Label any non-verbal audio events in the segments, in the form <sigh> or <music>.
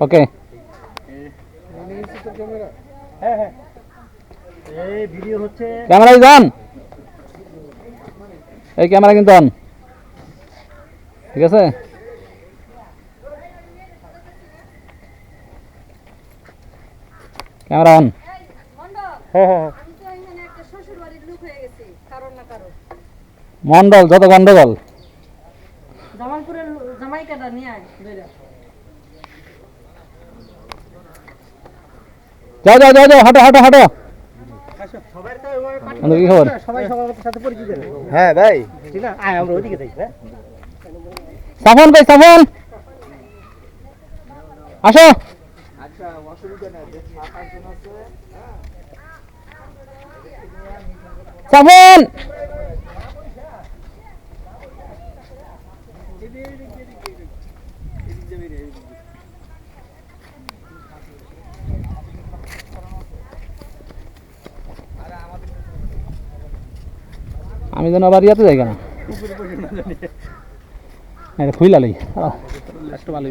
ওকে হ্যাঁ হ্যাঁ ক্যামেরা এই ক্যামেরা কিন্তু অন ঠিক আছে? ক্যামেরা অন হ্যাঁ হ্যাঁ আমি তো এখানে একটা শ্বশুর বাড়ির লোক হয়ে গেছি কারণ না কারণ মন্ডল যত গন্ডগোল। জামালপুরের জামাইকাটা নিয়ে আয় যাও যাও যাও যাও হাঁটো হাঁটো হাঁটো। কি খবর? হ্যাঁ ভাই। হ্যাঁ? সাফন ভাই সাফন? আসো। সাফন! আমি যেন আবার ইয়াতে যাই কেন? এটা খুইলা লই। একটু ভালো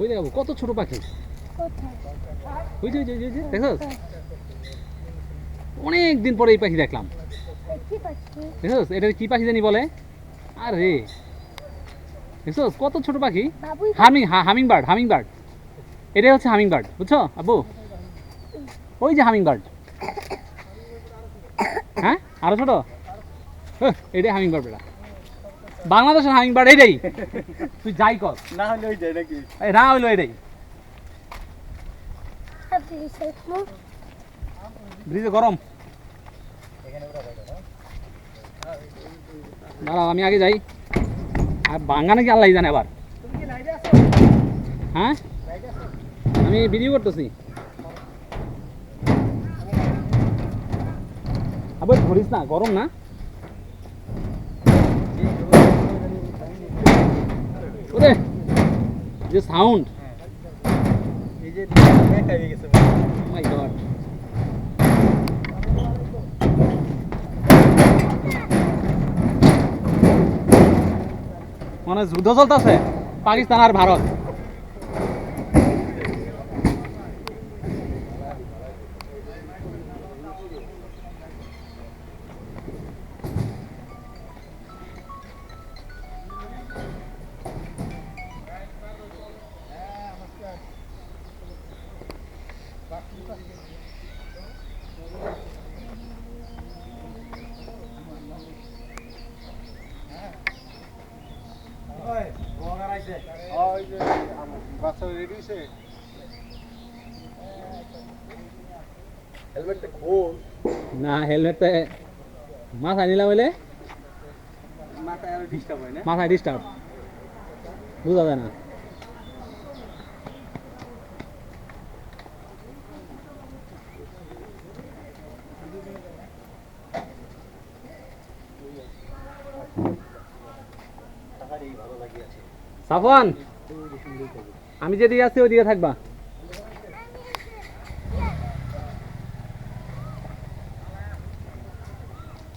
ওই দেখাবো? কত ছোট পাখি? ওই যে ওই যে, দেখছস অনেক দিন পরে এই পাখি দেখলাম। দেখছস এটা কি পাখি জানি বলে? আরে। দেখছস কত ছোট পাখি? Humming hummingbird hummingbird এটাই হচ্ছে হামিং বার্ড বুঝছ? আব্বু? ওই যে হামিং বার্ড হ্যাঁ? আরও ছোট? হ্যাঁ, এটাই হামিং বার্ড বেটা। বাংলাদেশের হামিং বার্ড এটাই। তুই যাই কর। না হলে ওই নাকি? না হইল এটাই ব্রিজে গরম। দাঁড়াও আমি আগে যাই। আর বাঙ্গা নাকি আল্লাহ জানে আবার। হ্যাঁ? আমি ভিডিও করতেছি। আবার ধরিস না গরম না? ওরে যে সাউন্ড এই যে হয়ে গেছে মাই গড মানে যুদ্ধ চলতেছে পাকিস্তান আর ভারত। বাচ্চা রেডি হেলমেটটা খোল না হেলমেটটা মাথায় নিলাম বলে মাথায় ডিস্টার্ব হয় না? মাথায় ডিস্টার্ব বোঝা যায় না। সাফওয়ান, আমি যেদিকে আছি ওইদিকে থাকবা।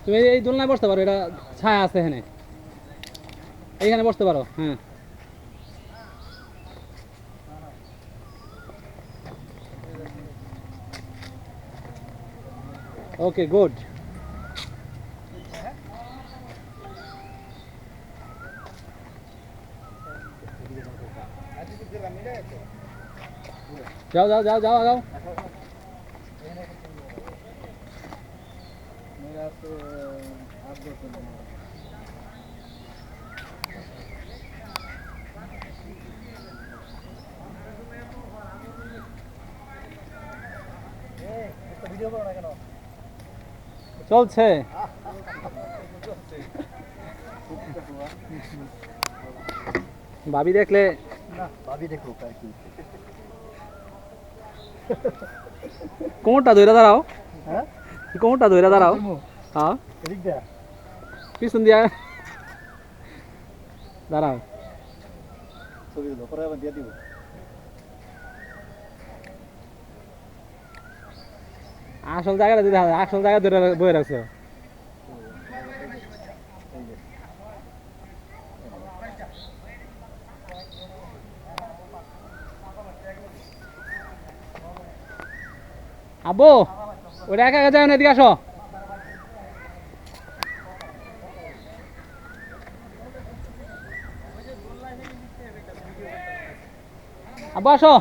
তুমি এই দোলনায় বসতে পারো, এটা ছায়া আছে এখানে। এইখানে বসতে পারো হ্যাঁ। ওকে গুড যাও যাও যাও যাও যাও मेरा तो आप दो ভিডিও করো না কেন চলছে ভাবি <laughs> দেখলে না ভাবি দেখো আর কি কোমরটা ধরে দাঁড়াও। হ্যাঁ? কোমরটা ধরে দাঁড়াও। হ্যাঁ। দা পিছন দিয়া। দাঁড়াও। আসল জায়গাটা আসল জায়গা ধরে বয়ে রাখছো। আব্বু ওটা একা যাও না এদিকে আসো। আবো আসো।